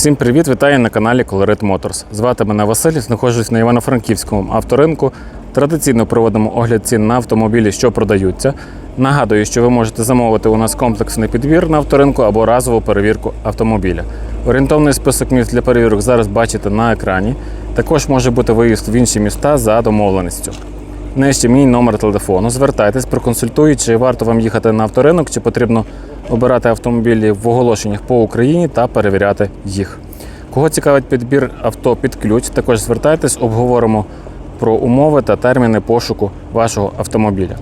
Всім привіт! Вітаю на каналі Colorit Motors. Звати мене Василь, знаходжусь на Івано-Франківському авторинку. Традиційно проводимо огляд цін на автомобілі, що продаються. Нагадую, що ви можете замовити у нас комплексний підбір на авторинку або разову перевірку автомобіля. Орієнтовний список міст для перевірок зараз бачите на екрані. Також може бути виїзд в інші міста за домовленістю. Нижче мій номер телефону. Звертайтесь, проконсультую, чи варто вам їхати на авторинок, чи потрібно обирати автомобілі в оголошеннях по Україні та перевіряти їх. Кого цікавить підбір авто під ключ, також звертайтесь, обговоримо про умови та терміни пошуку вашого автомобіля.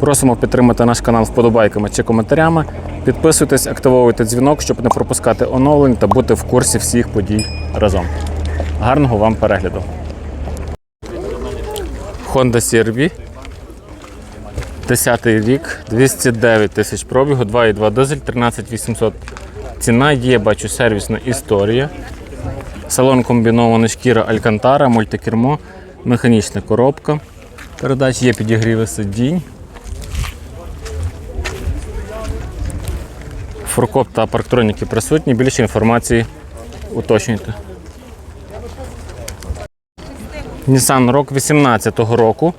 Просимо підтримати наш канал вподобайками чи коментарями. Підписуйтесь, активовуйте дзвінок, щоб не пропускати оновлень та бути в курсі всіх подій разом. Гарного вам перегляду! Honda CR-V. 10 рік, 209 тисяч пробігу, 2,2 дизель, 13800 ціна. Є, бачу, сервісна історія. Салон комбінований шкіра Алькантара, мультикермо, механічна коробка. Передач є підігріви сидінь. Фуркоп та парктроніки присутні. Більше інформації уточнюйте. Nissan Rock 18 го року.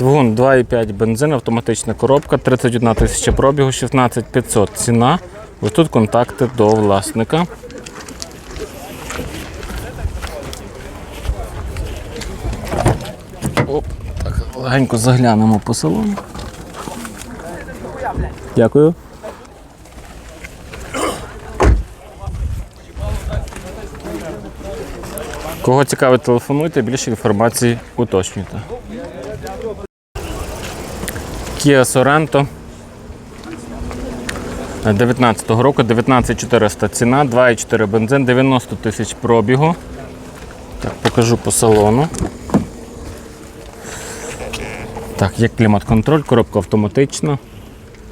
Двигун 2,5 бензин, автоматична коробка, 31 тисяча пробігу, 16 500 ціна. Ось тут контакти до власника. Оп, так, легенько заглянемо по салону. Дякую. Кого цікавить, телефонуйте, більше інформації уточнюйте. Kia Sorento 19 року, 19400 ціна, 2,4 бензин, 90 тисяч пробігу. Так, покажу по салону. Так, є клімат-контроль, коробка автоматична,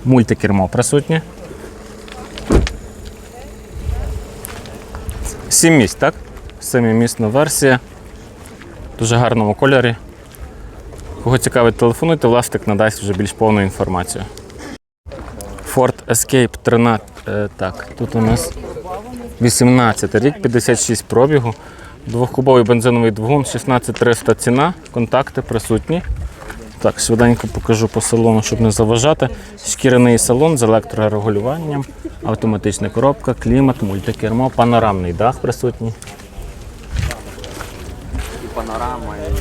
мультикермо присутнє. 7 місць, так? Семимісна версія. В дуже гарному кольорі. Кого цікавить, телефонуйте, власник надасть вже більш повну інформацію. Ford Escape 13. е, так, тут у нас 18 рік, 56 пробігу. Двохкубовий бензиновий двигун, 16300 ціна, контакти присутні. Так, швиденько покажу по салону, щоб не заважати. Шкіряний салон з електрорегулюванням, автоматична коробка, клімат, мультикермо, панорамний дах присутній.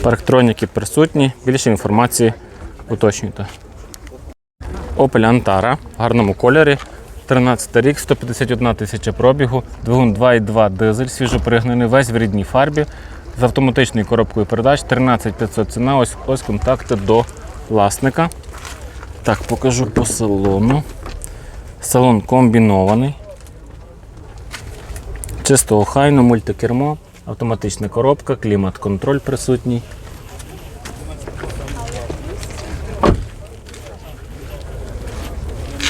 Парктроніки присутні. Більше інформації уточнюйте. Opel Antara в гарному кольорі. 13 рік, 151 тисяча пробігу, двигун 2,2 дизель, свіжопригнаний, весь в рідній фарбі, з автоматичною коробкою передач, 13500 ціна, ось, ось контакти до власника. Так, покажу по салону. Салон комбінований. Чисто охайно, мультикермо, автоматична коробка, клімат-контроль присутній.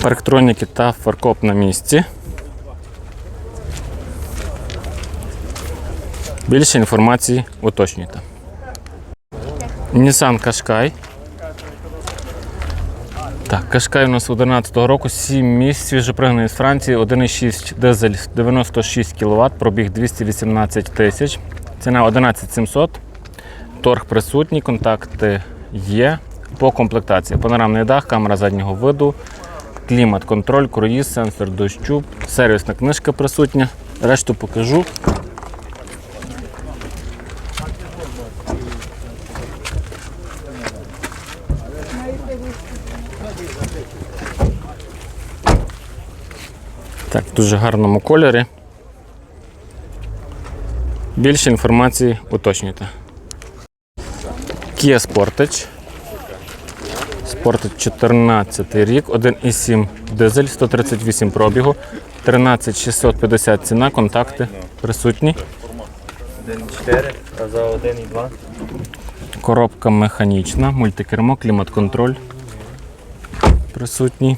Парктроніки та фаркоп на місці. Більше інформації уточнюйте. Nissan Qashqai. Так, Qashqai у нас 11 року, 7 місць, свіжопригнаний з Франції, 1,6 дизель 96 кВт, пробіг 218 тисяч. Ціна 11700. Торг присутній, контакти є. По комплектації. Панорамний дах, камера заднього виду, клімат, контроль, круїз, сенсор дощу, сервісна книжка присутня. Решту покажу. Так, в дуже гарному кольорі. Більше інформації уточнюйте. Kia Sportage. Sportage 14 рік, 1,7 дизель, 138 пробігу, 13650 ціна, контакти присутні. 1,4, а за 1,2. Коробка механічна, мультикермо, клімат-контроль присутній.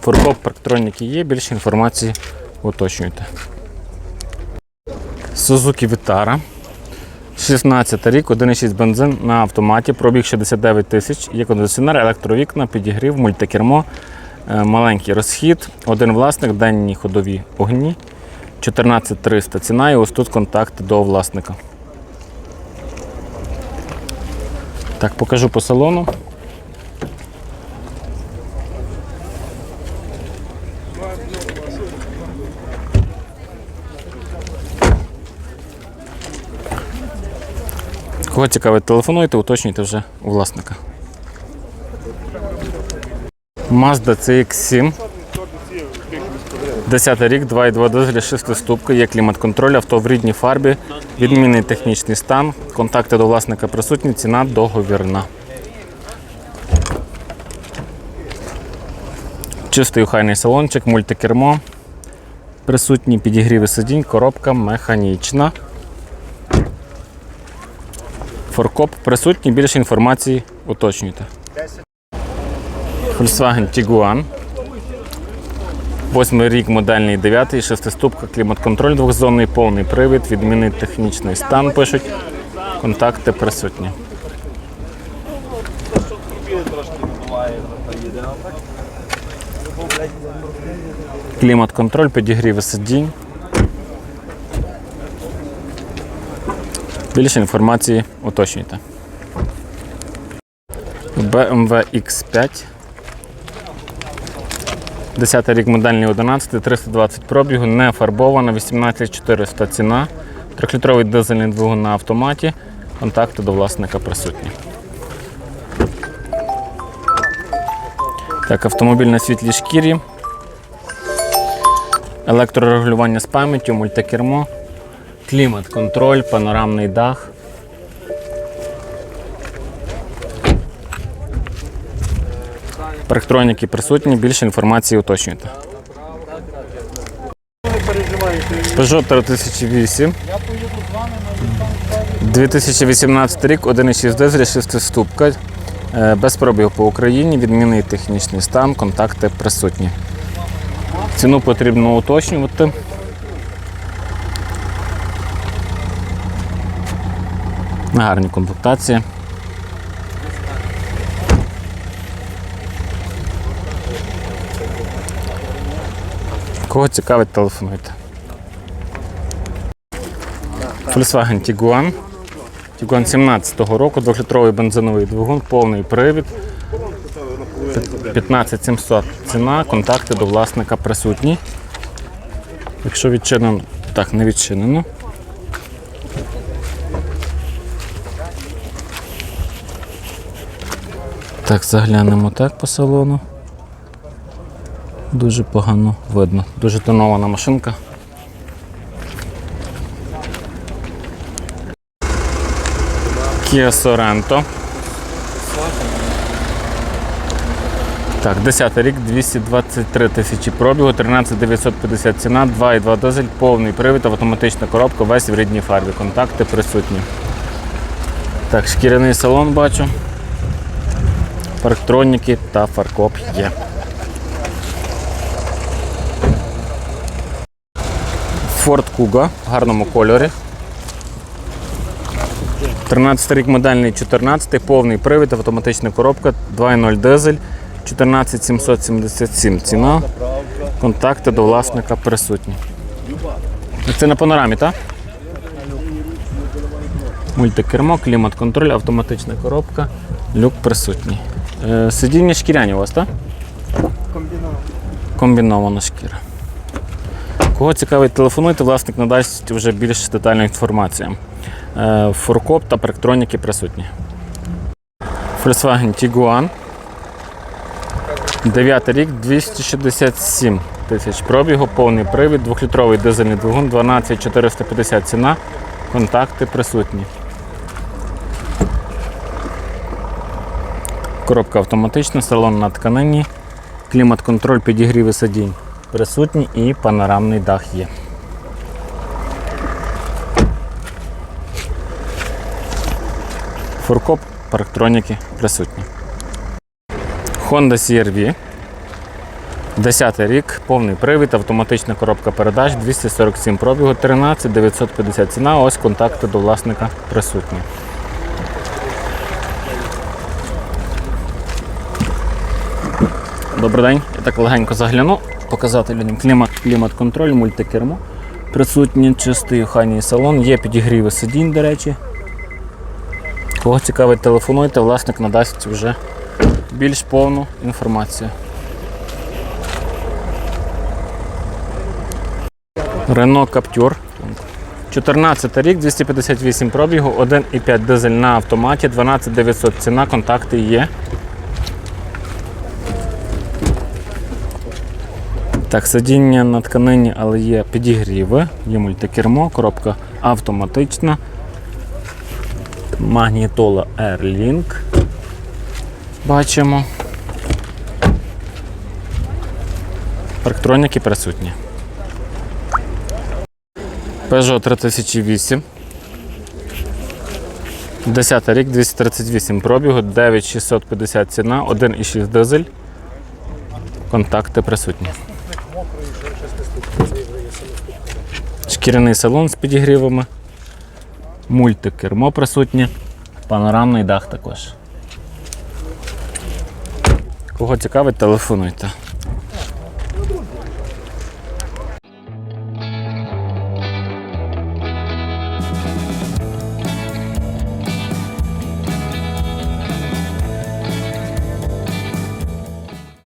Фуркоп парктроніки є, більше інформації уточнюйте. Suzuki Vitara. 16 рік, 1,6 бензин на автоматі, пробіг 69 тисяч, є кондиціонер, електровікна, підігрів, мультикермо, е, маленький розхід, один власник, денні ходові огні. 14300 ціна і ось тут контакти до власника. Так, покажу по салону. Кого цікавить, телефонуйте, уточнюйте вже у власника. Mazda CX-7. 10 рік, 2,2 дизель, 6 ступка, є клімат-контроль, авто в рідній фарбі, відмінний технічний стан, контакти до власника присутні, ціна договірна. Чистий охайний салончик, мультикермо. Присутні підігріви сидінь, коробка механічна. Форкоп присутній, більше інформації уточнюйте. Volkswagen Tiguan. Восьмий рік модельний 9, шестиступка, клімат-контроль двохзонний, повний привід, відмінний технічний стан пишуть. Контакти присутні. Клімат-контроль, підігріви сидінь. Більше інформації уточнюйте. BMW X5. 10 рік модельний 11, 320 пробігу, не фарбована, 18400 ціна. Трьохлітровий дизельний двигун на автоматі. Контакти до власника присутні. Так, автомобіль на світлій шкірі. Електрорегулювання з пам'яттю, мультикермо, клімат, контроль, панорамний дах. Парктроніки присутні, більше інформації уточнюйте. Peugeot 3008. 2018 рік, 1,6 дизель, 6 ступка. Е, Без пробігу по Україні, відмінний технічний стан, контакти присутні. Ціну потрібно уточнювати. Гарні комплектації. Кого цікавить, телефонуйте. Volkswagen Tiguan. Tiguan 17-го року, 2-літровий бензиновий двигун, повний привід. 15700 ціна, контакти до власника присутні. Якщо відчинено, так, не відчинено. Так, заглянемо так по салону. Дуже погано видно. Дуже тонована машинка. Kia Sorento. Так, 10 рік, 223 тисячі пробігу, 13 950 ціна, 2,2 дизель, повний привід, автоматична коробка, весь в рідній фарбі. Контакти присутні. Так, шкіряний салон бачу. Парктроніки та фаркоп є. Ford Kuga в гарному кольорі. 13 рік модельний 14, повний привід, автоматична коробка, 2.0 дизель, 14777 ціна. Контакти до власника присутні. Це на панорамі, так? Мультикермо, клімат-контроль, автоматична коробка, люк присутній. Е, Сидіння шкіряні у вас, так? Комбінована шкіра. Кого цікавить, телефонуйте, власник надасть вже більш детальну інформацію. Е, Фуркоп та парктроніки присутні. Volkswagen Tiguan. 9 рік, 267 тисяч пробігу, повний привід, 2-літровий дизельний двигун, 12450 ціна, контакти присутні. Коробка автоматична, салон на тканині, клімат-контроль, підігріви сидінь присутні і панорамний дах є. Фуркоп, парктроніки присутні. Honda CR-V. 10 рік, повний привід, автоматична коробка передач, 247 пробігу, 13 950 ціна. Ось контакти до власника присутні. Добрий день. Я так легенько загляну, показати людям клімат, клімат-контроль, мультикермо. Присутній чистий охайний салон, є підігріви сидінь, до речі. Кого цікавить, телефонуйте, власник надасть вже більш повну інформацію. Рено Каптюр. 14 рік, 258 пробігу, 1,5 дизель на автоматі, 12 900 ціна, контакти є. Так, сидіння на тканині, але є підігріви, є мультикермо, коробка автоматична. Магнітола Airlink. Бачимо. Парктроніки присутні. Peugeot 3008. 10 рік, 238 пробігу, 9650 ціна, 1,6 дизель. Контакти присутні. Шкіряний салон з підігрівами. Мультикермо присутнє. Панорамний дах також. Кого цікавить, телефонуйте.